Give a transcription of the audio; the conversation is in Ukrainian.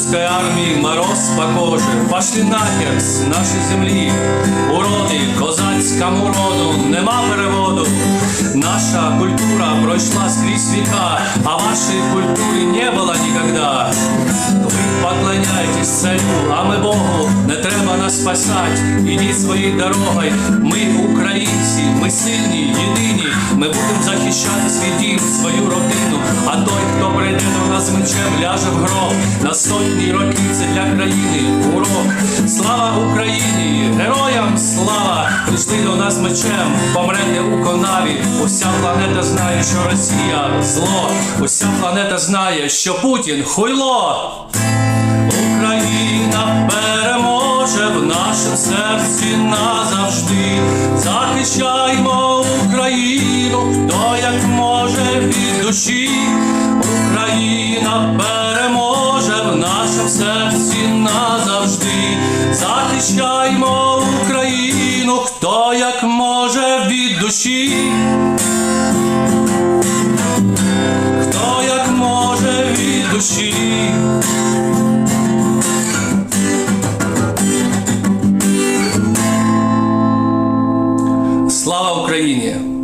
русской армии мороз по коже. Пошли нахер з нашої землі. Уроди, козацькому роду, нема переводу. Наша культура пройшла скрізь віка, а вашей культури не было никогда. Ви поклоняєтесь царю, а ми Богу, не треба нас спасати. Ідіть своєю дорогою. Ми українці, ми сильні, єдині. Ми будемо захищати свій дім, свою родину. З мечем, ляже в гроб. На сотні років це для країни урок. Слава Україні! Героям слава! Прийшли до нас мечем, помрете у конаві. Уся планета знає, що Росія зло. Уся планета знає, що Путін хуйло. Україна переможе в нашому серці назавжди. Захищаймо Україну, хто як може від душі. Україна переможе в нашому серці назавжди. Захищаймо Україну, хто як може від душі. Хто як може від душі. Слава Україні!